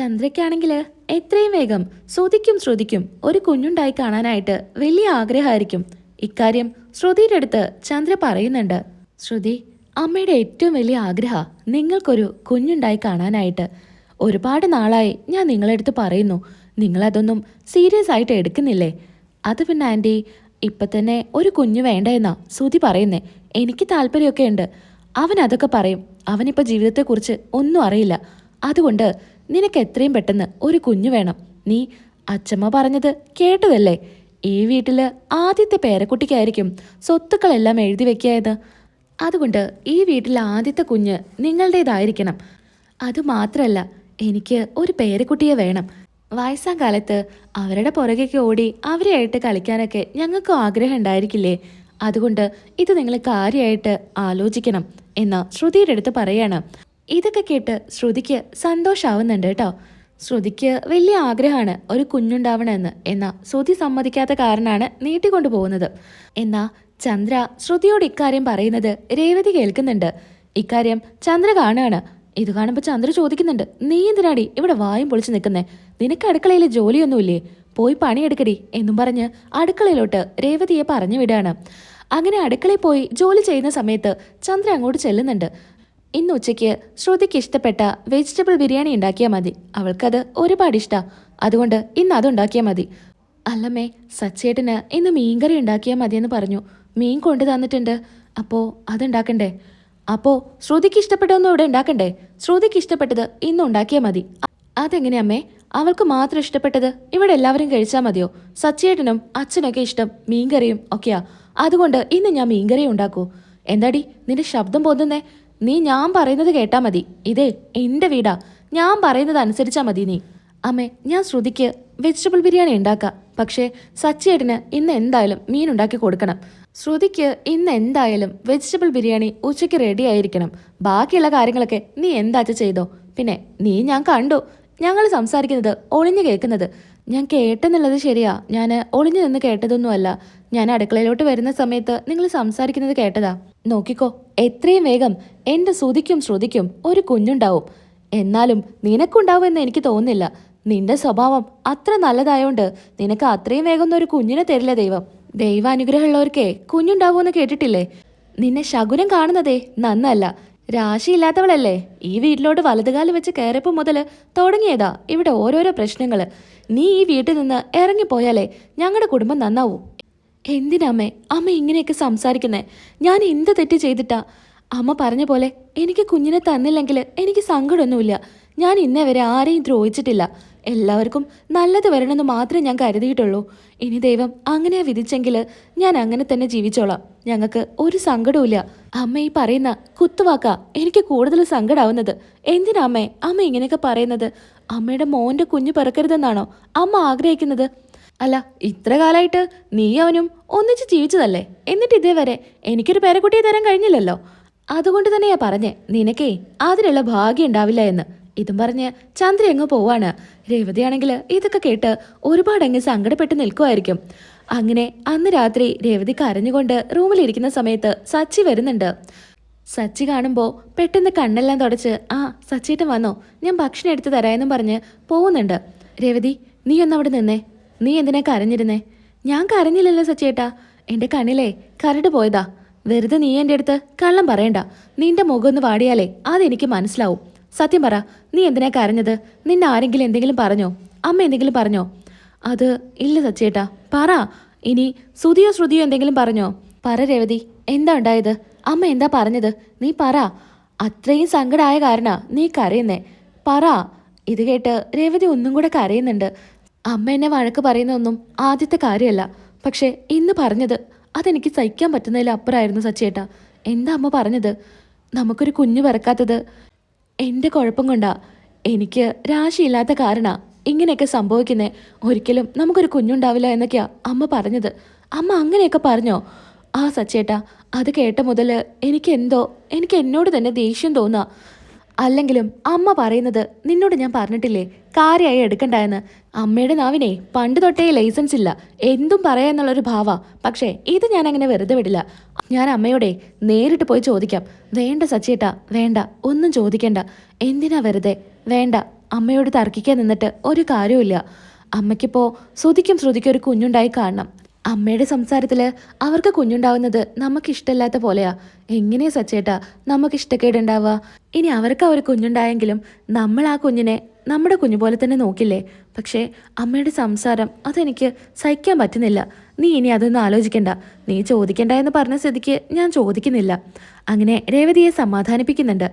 ചന്ദ്രയ്ക്കാണെങ്കിൽ എത്രയും വേഗം ശ്രുതിക്കും ശ്രുതിക്കും ഒരു കുഞ്ഞുണ്ടായി കാണാനായിട്ട് വലിയ ആഗ്രഹമായിരിക്കും. ഇക്കാര്യം ശ്രുതിയുടെ അടുത്ത് ചന്ദ്ര പറയുന്നുണ്ട്. ശ്രുതി അമ്മയുടെ ഏറ്റവും വലിയ ആഗ്രഹ നിങ്ങൾക്കൊരു കുഞ്ഞുണ്ടായി കാണാനായിട്ട്. ഒരുപാട് നാളായി ഞാൻ നിങ്ങളെടുത്ത് പറയുന്നു. നിങ്ങളതൊന്നും സീരിയസ് ആയിട്ട് എടുക്കുന്നില്ലേ? അത് പിന്നെ ആന്റി ഇപ്പം തന്നെ ഒരു കുഞ്ഞു വേണ്ട എന്നാ ശ്രുതി പറയുന്നേ. എനിക്ക് താല്പര്യമൊക്കെ ഉണ്ട്. അവൻ അതൊക്കെ പറയും. അവനിപ്പോൾ ജീവിതത്തെക്കുറിച്ച് ഒന്നും അറിയില്ല. അതുകൊണ്ട് നിനക്ക് എത്രയും പെട്ടെന്ന് ഒരു കുഞ്ഞു വേണം. നീ അച്ചമ്മ പറഞ്ഞത് കേട്ടതല്ലേ? ഈ വീട്ടിൽ ആദ്യത്തെ പേരക്കുട്ടിക്കായിരിക്കും സ്വത്തുക്കളെല്ലാം എഴുതി വെക്കായത്. അതുകൊണ്ട് ഈ വീട്ടിലെ ആദ്യത്തെ കുഞ്ഞ് നിങ്ങളുടേതായിരിക്കണം. അതുമാത്രമല്ല എനിക്ക് ഒരു പേരക്കുട്ടിയെ വേണം. വയസ്സാം കാലത്ത് അവരുടെ പുറകേക്ക് ഓടി അവരെയായിട്ട് കളിക്കാനൊക്കെ ഞങ്ങൾക്കും ആഗ്രഹം ഉണ്ടായിരിക്കില്ലേ? അതുകൊണ്ട് ഇത് നിങ്ങൾ കാര്യമായിട്ട് ആലോചിക്കണം എന്ന് ശ്രുതിയുടെ അടുത്ത് പറയാണ്. ഇതൊക്കെ കേട്ട് ശ്രുതിക്ക് സന്തോഷാവുന്നുണ്ട് കേട്ടോ. ശ്രുതിക്ക് വലിയ ആഗ്രഹമാണ് ഒരു കുഞ്ഞുണ്ടാവണമെന്ന്. എന്നാൽ ശ്രുതി സമ്മതിക്കാത്ത കാരണമാണ് നീട്ടിക്കൊണ്ടു പോകുന്നത് എന്നാൽ ചന്ദ്ര ശ്രുതിയോട് ഇക്കാര്യം പറയുന്നത് രേവതി കേൾക്കുന്നുണ്ട്. ഇക്കാര്യം ചന്ദ്ര കാണുകയാണ്. ഇത് കാണുമ്പോൾ ചന്ദ്ര ചോദിക്കുന്നുണ്ട് നീ എന്തിനാടി ഇവിടെ വായും പൊളിച്ച് നിൽക്കുന്നേ? നിനക്ക് അടുക്കളയിൽ ജോലിയൊന്നുമില്ലേ? പോയി പണിയെടുക്കടി എന്നും പറഞ്ഞ് അടുക്കളയിലോട്ട് രേവതിയെ പറഞ്ഞു വിടുകയാണ്. അങ്ങനെ അടുക്കളയിൽ പോയി ജോലി ചെയ്യുന്ന സമയത്ത് ചന്ദ്ര അങ്ങോട്ട് ചെല്ലുന്നുണ്ട്. ഇന്ന് ഉച്ചയ്ക്ക് ശ്രുതിക്ക് ഇഷ്ടപ്പെട്ട വെജിറ്റബിൾ ബിരിയാണി ഉണ്ടാക്കിയാൽ മതി. അവൾക്കത് ഒരുപാട് ഇഷ്ടാ. അതുകൊണ്ട് ഇന്ന് അതുണ്ടാക്കിയാൽ മതി. അല്ലമ്മേ സച്ചേട്ടന് ഇന്ന് മീൻകറി ഉണ്ടാക്കിയാൽ മതിയെന്ന് പറഞ്ഞു. മീൻ കൊണ്ടു തന്നിട്ടുണ്ട്. അപ്പോൾ അതുണ്ടാക്കണ്ടേ അപ്പോൾ ശ്രുതിക്ക് ഇഷ്ടപ്പെട്ടതൊന്നും ഇവിടെ ഉണ്ടാക്കണ്ടേ? ശ്രുതിക്ക് ഇഷ്ടപ്പെട്ടത് ഇന്ന് ഉണ്ടാക്കിയാൽ മതി. അതെങ്ങനെയമ്മേ അവൾക്ക് മാത്രം ഇഷ്ടപ്പെട്ടത് ഇവിടെ എല്ലാവരും കഴിച്ചാൽ മതിയോ? സച്ചേട്ടനും അച്ഛനൊക്കെ ഇഷ്ടം മീൻകറിയും ഒക്കെയാ. അതുകൊണ്ട് ഇന്ന് ഞാൻ മീൻകറി ഉണ്ടാക്കൂ. എന്താടി നിന്റെ ശബ്ദം പൊതുന്നേ നീ ഞാൻ പറയുന്നത് കേട്ടാ മതി. ഇതേ എന്റെ വീടാ. ഞാൻ പറയുന്നത് അനുസരിച്ചാ മതി നീ. അമ്മേ ഞാൻ ശ്രുതിക്ക് വെജിറ്റബിൾ ബിരിയാണി ഉണ്ടാക്കാം. പക്ഷേ സച്ചിയേട്ടന് ഇന്ന് എന്തായാലും മീൻ ഉണ്ടാക്കി കൊടുക്കണം. ശ്രുതിക്ക് ഇന്ന് എന്തായാലും വെജിറ്റബിൾ ബിരിയാണി ഉച്ചയ്ക്ക് റെഡി ആയിരിക്കണം. ബാക്കിയുള്ള കാര്യങ്ങളൊക്കെ നീ എന്താച്ച ചെയ്തോ? പിന്നെ നീ ഞാൻ കണ്ടു. ഞങ്ങൾ സംസാരിക്കുന്നത് ഒളിഞ്ഞു കേൾക്കുന്നത്. ഞാൻ കേട്ടെന്നുള്ളത് ശരിയാ. ഞാൻ ഒളിഞ്ഞു നിന്ന് കേട്ടതൊന്നുമല്ല. ഞാൻ അടുക്കളയിലോട്ട് വരുന്ന സമയത്ത് നിങ്ങൾ സംസാരിക്കുന്നത് കേട്ടതാ. നോക്കിക്കോ എത്രയും വേഗം എന്റെ ശ്രുതിക്കും ശ്രുതിക്കും ഒരു കുഞ്ഞുണ്ടാവും. എന്നാലും നിനക്കുണ്ടാവുമെന്ന് എനിക്ക് തോന്നുന്നില്ല. നിന്റെ സ്വഭാവം അത്ര നല്ലതായോണ്ട് നിനക്ക് അത്രയും വേഗം ഒരു കുഞ്ഞിനെ തരില്ല ദൈവം. ദൈവാനുഗ്രഹമുള്ളവർക്കേ കുഞ്ഞുണ്ടാവുമെന്ന് കേട്ടിട്ടില്ലേ? നിന്നെ ശകുനം കാണുന്നതേ നന്നല്ല. രാശിയില്ലാത്തവളല്ലേ? ഈ വീട്ടിലോട്ട് വലതുകാലം വെച്ച് കയറിയപ്പോൾ മുതൽ തുടങ്ങിയതാ ഇവിടെ ഓരോരോ പ്രശ്നങ്ങൾ. നീ ഈ വീട്ടിൽ നിന്ന് ഇറങ്ങിപ്പോയാലേ ഞങ്ങളുടെ കുടുംബം നന്നാവൂ. എന്തിനമ്മേ അമ്മ? ഇങ്ങനെയൊക്കെ സംസാരിക്കുന്നേ? ഞാൻ എന്ത് തെറ്റ് ചെയ്തിട്ടാ? അമ്മ പറഞ്ഞ പോലെ എനിക്ക് കുഞ്ഞിനെ തന്നില്ലെങ്കിൽ എനിക്ക് സങ്കടമൊന്നുമില്ല. ഞാൻ ഇന്നേ വരെ ആരെയും ദ്രോഹിച്ചിട്ടില്ല. എല്ലാവർക്കും നല്ലത് വരണമെന്ന് മാത്രമേ ഞാൻ കരുതിയിട്ടുള്ളൂ. ഇനി ദൈവം അങ്ങനെ വിധിച്ചെങ്കിൽ ഞാൻ അങ്ങനെ തന്നെ ജീവിച്ചോളാം. ഞങ്ങൾക്ക് ഒരു സങ്കടവുമില്ല. അമ്മ ഈ പറയുന്ന കുത്തുവാക്ക എനിക്ക് കൂടുതൽ സങ്കടാവുന്നത്. എന്തിനാ അമ്മേ? അമ്മ ഇങ്ങനെയൊക്കെ പറയുന്നത്? അമ്മയുടെ മോന്റെ കുഞ്ഞു പിറക്കരുതെന്നാണോ? അമ്മ ആഗ്രഹിക്കുന്നത്? അല്ല ഇത്ര കാലമായിട്ട് നീ അവനും ഒന്നിച്ച് ജീവിച്ചതല്ലേ? എന്നിട്ട് ഇതേവരെ എനിക്കൊരു പേരക്കുട്ടിയെ തരാൻ കഴിഞ്ഞില്ലല്ലോ. അതുകൊണ്ട് തന്നെയാ പറഞ്ഞേ നിനക്കേ അതിനുള്ള ഭാഗ്യം ഉണ്ടാവില്ല എന്ന്. ഇതും പറഞ്ഞ് ചന്ദ്ര അങ്ങ് പോവാണ്. രേവതിയാണെങ്കിൽ ഇതൊക്കെ കേട്ട് ഒരുപാട് അങ്ങ് സങ്കടപ്പെട്ട് നിൽക്കുമായിരിക്കും അങ്ങനെ അന്ന് രാത്രി രേവതി കരഞ്ഞുകൊണ്ട് റൂമിലിരിക്കുന്ന സമയത്ത് സച്ചി വരുന്നുണ്ട്. സച്ചി കാണുമ്പോൾ പെട്ടെന്ന് കണ്ണെല്ലാം തുടച്ച് ആ സച്ചിയിട്ട് വന്നോ. ഞാൻ ഭക്ഷണം എടുത്ത് തരാമെന്നും പറഞ്ഞ് പോകുന്നുണ്ട് രേവതി നീ ഒന്ന് അവിടെ നിന്നേ. നീ എന്തിനാ കരഞ്ഞിരുന്നേ? ഞാൻ കരഞ്ഞില്ലല്ലോ സച്ചേട്ടാ. എന്റെ കണ്ണിലേ കരട് പോയതാ. വെറുതെ നീ എന്റെ അടുത്ത് കള്ളം പറയണ്ട. നിന്റെ മുഖം ഒന്ന് വാടിയാലേ അതെനിക്ക് മനസ്സിലാവും. സത്യം പറ നീ എന്തിനാ കരഞ്ഞത്? നിന്നെ ആരെങ്കിലും എന്തെങ്കിലും പറഞ്ഞോ? അമ്മ എന്തെങ്കിലും പറഞ്ഞോ? അത് ഇല്ല സച്ചേട്ടാ. പറ ഇനി ശ്രുതിയോ ശ്രുതിയോ എന്തെങ്കിലും പറഞ്ഞോ? പറ രേവതി എന്താ ഉണ്ടായത്? അമ്മ എന്താ പറഞ്ഞത്? നീ പറ. അത്രയും സങ്കടമായ കാരണ നീ കരയുന്നേ. പറ ഇത് കേട്ട് രേവതി ഒന്നും കൂടെ കരയുന്നുണ്ട്. അമ്മ എന്നെ വഴക്ക് പറയുന്നൊന്നും ആദ്യത്തെ കാര്യമല്ല. പക്ഷെ ഇന്ന് പറഞ്ഞത് അതെനിക്ക് സഹിക്കാൻ പറ്റുന്നതിൽ അപ്പുറമായിരുന്നു സച്ചേട്ടാ എന്താ അമ്മ പറഞ്ഞത്? നമുക്കൊരു കുഞ്ഞു പിറക്കാത്തത് എന്റെ കുഴപ്പം കൊണ്ടാ. എനിക്ക് രാശിയില്ലാത്ത കാരണാ ഇങ്ങനെയൊക്കെ സംഭവിക്കുന്നേ. ഒരിക്കലും നമുക്കൊരു കുഞ്ഞുണ്ടാവില്ല എന്നൊക്കെയാ അമ്മ പറഞ്ഞത്. അമ്മ അങ്ങനെയൊക്കെ പറഞ്ഞോ? ആ സച്ചേട്ടാ അത് കേട്ട മുതൽ എനിക്ക് എന്തോ എനിക്ക് എന്നോട് തന്നെ ദേഷ്യം തോന്നുക അല്ലെങ്കിലും അമ്മ പറയുന്നത് നിന്നോട് ഞാൻ പറഞ്ഞിട്ടില്ലേ? കാര്യമായി എടുക്കണ്ടായെന്ന്. അമ്മയുടെ നാവിനെ പണ്ട് തൊട്ടേ ലൈസൻസ് ഇല്ല. എന്തും പറയാന്നുള്ളൊരു ഭാവ. പക്ഷേ ഇത് ഞാൻ അങ്ങനെ വെറുതെ വിടില്ല. ഞാൻ അമ്മയോടെ നേരിട്ട് പോയി ചോദിക്കാം. വേണ്ട സച്ചേട്ടാ വേണ്ട. ഒന്നും ചോദിക്കണ്ട. എന്തിനാ വെറുതെ? വേണ്ട. അമ്മയോട് തർക്കിക്കാൻ നിന്നിട്ട് ഒരു കാര്യമില്ല അമ്മയ്ക്കിപ്പോൾ ശ്രുതിക്കും ശ്രുതിക്കും ഒരു കുഞ്ഞുണ്ടായി കാണണം. അമ്മയുടെ സംസാരത്തിൽ അവർക്ക് കുഞ്ഞുണ്ടാവുന്നത് നമുക്ക് ഇഷ്ടമില്ലാത്ത പോലെയാ. എങ്ങനെയാ സച്ചേട്ടാ? നമുക്ക് ഇഷ്ടക്കേടുണ്ടാവുക ഇനി അവർക്ക് അവർ കുഞ്ഞുണ്ടായെങ്കിലും നമ്മൾ ആ കുഞ്ഞിനെ നമ്മുടെ കുഞ്ഞു പോലെ തന്നെ നോക്കില്ലേ? പക്ഷേ അമ്മയുടെ സംസാരം അതെനിക്ക് സഹിക്കാൻ പറ്റുന്നില്ല. നീ ഇനി അതൊന്നും ആലോചിക്കണ്ട. നീ ചോദിക്കണ്ട എന്ന് പറഞ്ഞ സ്ഥിതിക്ക് ഞാൻ ചോദിക്കുന്നില്ല. അങ്ങനെ രേവതിയെ സമാധാനിപ്പിക്കുന്നുണ്ട്.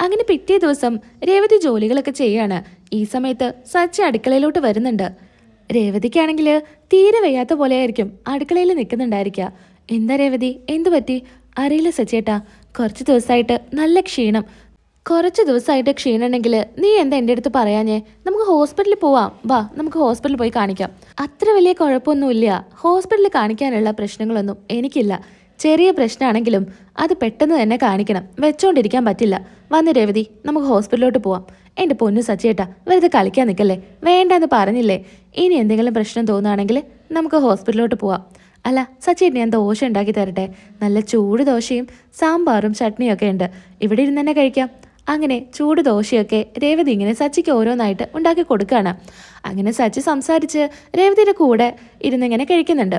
അങ്ങനെ പിറ്റേ ദിവസം രേവതി ജോലികളൊക്കെ ചെയ്യാണ്. ഈ സമയത്ത് സച്ചി അടുക്കളയിലോട്ട് വരുന്നുണ്ട്. രേവതിക്കാണെങ്കിൽ തീരെ വയ്യാത്ത പോലെ ആയിരിക്കും അടുക്കളയിൽ നിൽക്കുന്നുണ്ടായിരിക്കുക എന്താ രേവതി? എന്തു പറ്റി? അറിയില്ല സച്ചേട്ടാ. കുറച്ച് ദിവസമായിട്ട് നല്ല ക്ഷീണം. കുറച്ച് ദിവസമായിട്ട് ക്ഷീണമുണ്ടെങ്കിൽ നീ എന്താ എന്റെ അടുത്ത് പറയാഞ്ഞേ? നമുക്ക് ഹോസ്പിറ്റലിൽ പോവാം. വാ നമുക്ക് ഹോസ്പിറ്റലിൽ പോയി കാണിക്കാം. അത്ര വലിയ കുഴപ്പമൊന്നുമില്ല. ഹോസ്പിറ്റലിൽ കാണിക്കാനുള്ള പ്രശ്നങ്ങളൊന്നും എനിക്കില്ല. ചെറിയ പ്രശ്നമാണെങ്കിലും അത് പെട്ടെന്ന് തന്നെ കാണിക്കണം. വെച്ചോണ്ടിരിക്കാൻ പറ്റില്ല. വന്ന് രേവതി നമുക്ക് ഹോസ്പിറ്റലിലോട്ട് പോവാം. എന്റെ പൊന്നു സച്ചേട്ടാ വെറുതെ കളിക്കാൻ നിൽക്കല്ലേ വേണ്ടെന്ന് പറഞ്ഞില്ലേ? ഇനി എന്തെങ്കിലും പ്രശ്നം തോന്നുകയാണെങ്കിൽ നമുക്ക് ഹോസ്പിറ്റലിലോട്ട് പോവാം. അല്ല സച്ചേട്ടൻ ഞാൻ ദോശ ഉണ്ടാക്കി തരട്ടെ? നല്ല ചൂട് ദോശയും സാമ്പാറും ചട്നിയും ഒക്കെ ഉണ്ട്. ഇവിടെ ഇരുന്ന് തന്നെ കഴിക്കാം. അങ്ങനെ ചൂട് ദോശയൊക്കെ രേവതി ഇങ്ങനെ സച്ചിക്ക് ഓരോന്നായിട്ട് ഉണ്ടാക്കി കൊടുക്കുകയാണ്. അങ്ങനെ സച്ചി സംസാരിച്ച് രേവതിയുടെ കൂടെ ഇരുന്നിങ്ങനെ കഴിക്കുന്നുണ്ട്.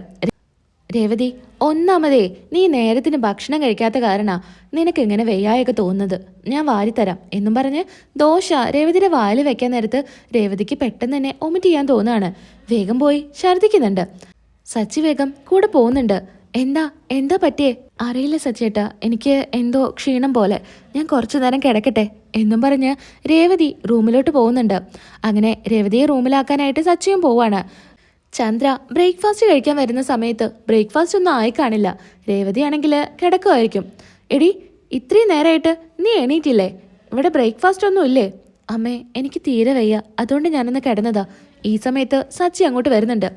രേവതി ഒന്നാമതേ നീ നേരത്തിന് ഭക്ഷണം കഴിക്കാത്ത കാരണ നിനക്ക് ഇങ്ങനെ വെയ്യായൊക്കെ തോന്നുന്നത്. ഞാൻ വാരിത്തരാം എന്നും പറഞ്ഞ് ദോശ രേവതിയുടെ വായിൽ വെക്കാൻ നേരത്ത് രേവതിക്ക് പെട്ടെന്ന് തന്നെ ഒമിറ്റ് ചെയ്യാൻ തോന്നുകയാണ്. വേഗം പോയി ഛർദ്ദിക്കുന്നുണ്ട്. സച്ചി വേഗം കൂടെ പോകുന്നുണ്ട്. എന്താ എന്താ പറ്റിയേ? അറിയില്ല സച്ചേട്ടാ എനിക്ക് എന്തോ ക്ഷീണം പോലെ. ഞാൻ കുറച്ചു നേരം കിടക്കട്ടെ എന്നും പറഞ്ഞ് രേവതി റൂമിലോട്ട് പോകുന്നുണ്ട്. അങ്ങനെ രേവതിയെ റൂമിലാക്കാനായിട്ട് സച്ചിയും പോവാണ്. ചന്ദ്ര ബ്രേക്ക്ഫാസ്റ്റ് കഴിക്കാൻ വരുന്ന സമയത്ത് ബ്രേക്ക്ഫാസ്റ്റ് ഒന്നും ആയി കാണില്ല. രേവതിയാണെങ്കിൽ കിടക്കുമായിരിക്കും. എടി ഇത്രയും നേരമായിട്ട് നീ എണീറ്റില്ലേ? ഇവിടെ ബ്രേക്ക്ഫാസ്റ്റ് ഒന്നും ഇല്ലേ? അമ്മേ എനിക്ക് തീരെ വയ്യ. അതുകൊണ്ട് ഞാനൊന്ന് കിടന്നതാ. ഈ സമയത്ത് സച്ചി അങ്ങോട്ട് വരുന്നുണ്ട്.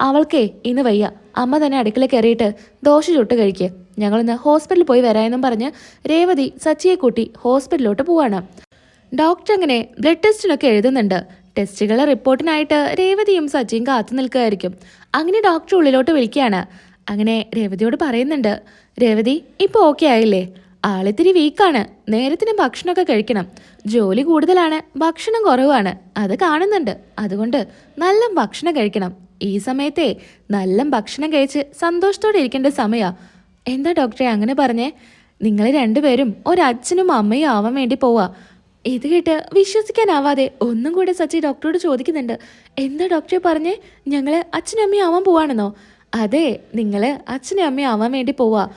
അവൾക്കേ ഇന്ന് വയ്യ. അമ്മ തന്നെ അടുക്കള കയറിയിട്ട് ദോശ ചുട്ട് കഴിക്കുക ഞങ്ങളിന്ന് ഹോസ്പിറ്റലിൽ പോയി വരാമെന്നും പറഞ്ഞ് രേവതി സച്ചിയെ കൂട്ടി ഹോസ്പിറ്റലിലോട്ട് പോവാണ്. ഡോക്ടർ അങ്ങനെ ബ്ലഡ് ടെസ്റ്റിനൊക്കെ എഴുതുന്നുണ്ട്. ടെസ്റ്റുകളെ റിപ്പോർട്ടിനായിട്ട് രേവതിയും സജിയും കാത്തു നിൽക്കുകയായിരിക്കും. അങ്ങനെ ഡോക്ടർ ഉള്ളിലോട്ട് വിളിക്കുകയാണ്. അങ്ങനെ രേവതിയോട് പറയുന്നുണ്ട് രേവതി ഇപ്പോൾ ഓക്കെ ആയില്ലേ? ആളിത്തിരി വീക്കാണ് നേരത്തിന് ഭക്ഷണമൊക്കെ കഴിക്കണം. ജോലി കൂടുതലാണ് ഭക്ഷണം കുറവാണ്. അത് കാണുന്നുണ്ട്. അതുകൊണ്ട് നല്ല ഭക്ഷണം കഴിക്കണം. ഈ സമയത്തെ നല്ല ഭക്ഷണം കഴിച്ച് സന്തോഷത്തോടെ ഇരിക്കേണ്ട സമയാ. എന്താ ഡോക്ടറെ അങ്ങനെ പറഞ്ഞേ? നിങ്ങൾ രണ്ടുപേരും ഒരച്ഛനും അമ്മയും ആവാൻ വേണ്ടി പോവാ. ഇത് കേട്ട് വിശ്വസിക്കാനാവാതെ ഒന്നും കൂടെ സച്ചി ഡോക്ടറോട് ചോദിക്കുന്നുണ്ട്. എന്താ ഡോക്ടറെ പറഞ്ഞേ? ഞങ്ങൾ അച്ഛനും അമ്മയും ആവാൻ പോവാണെന്നോ? അതെ നിങ്ങൾ അച്ഛനും അമ്മയും ആവാൻ വേണ്ടി പോവാ.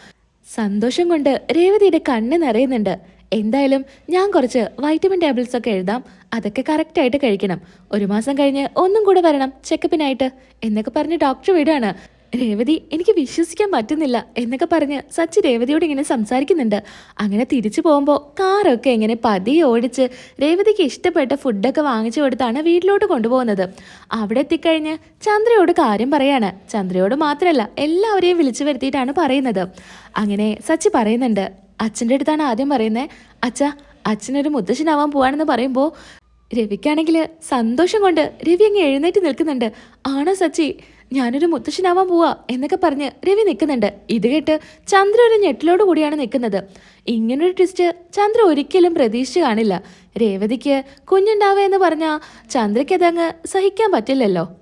സന്തോഷം കൊണ്ട് രേവതിയുടെ കണ്ണ് നിറയുന്നുണ്ട്. എന്തായാലും ഞാൻ കുറച്ച് വൈറ്റമിൻ ടാബ്ലറ്റ്സ് ഒക്കെ എഴുതാം. അതൊക്കെ കറക്റ്റായിട്ട് കഴിക്കണം. ഒരു മാസം കഴിഞ്ഞ് ഒന്നും കൂടെ വരണം. ചെക്കപ്പിനായിട്ട് എന്നൊക്കെ പറഞ്ഞ് ഡോക്ടർ വിടാണ് രേവതി എനിക്ക് വിശ്വസിക്കാൻ പറ്റുന്നില്ല എന്നൊക്കെ പറഞ്ഞ് സച്ചി രേവതിയോട് ഇങ്ങനെ സംസാരിക്കുന്നുണ്ട്. അങ്ങനെ തിരിച്ചു പോകുമ്പോൾ കാറൊക്കെ ഇങ്ങനെ പതിയെ ഓടിച്ച് രേവതിക്ക് ഇഷ്ടപ്പെട്ട ഫുഡൊക്കെ വാങ്ങിച്ചു കൊടുത്താണ് വീട്ടിലോട്ട് കൊണ്ടുപോകുന്നത്. അവിടെ എത്തിക്കഴിഞ്ഞ് ചന്ദ്രയോട് കാര്യം പറയാണ്. ചന്ദ്രയോട് മാത്രമല്ല എല്ലാവരെയും വിളിച്ചു വരുത്തിയിട്ടാണ് പറയുന്നത്. അങ്ങനെ സച്ചി പറയുന്നുണ്ട് അച്ഛന്റെ അടുത്താണ് ആദ്യം പറയുന്നത് അച്ഛ അച്ഛനൊരു മുത്തശ്ശനാവാൻ പോവാണെന്ന് പറയുമ്പോൾ രവിക്കാണെങ്കിൽ സന്തോഷം കൊണ്ട് രവി അങ്ങ് എഴുന്നേറ്റ് നിൽക്കുന്നുണ്ട്. ആണോ സച്ചി? ഞാനൊരു മുത്തശ്ശനാവാൻ പോവാ എന്നൊക്കെ പറഞ്ഞ് രവി നിൽക്കുന്നുണ്ട്. ഇത് കേട്ട് ചന്ദ്ര ഒരു ഞെട്ടിലോട് കൂടിയാണ് നിൽക്കുന്നത്. ഇങ്ങനൊരു ട്വിസ്റ്റ് ചന്ദ്ര ഒരിക്കലും പ്രതീക്ഷിച്ച് കാണില്ല. രേവതിക്ക് കുഞ്ഞുണ്ടാവുക എന്ന് പറഞ്ഞാൽ ചന്ദ്രയ്ക്ക് അതങ്ങ് സഹിക്കാൻ പറ്റില്ലല്ലോ.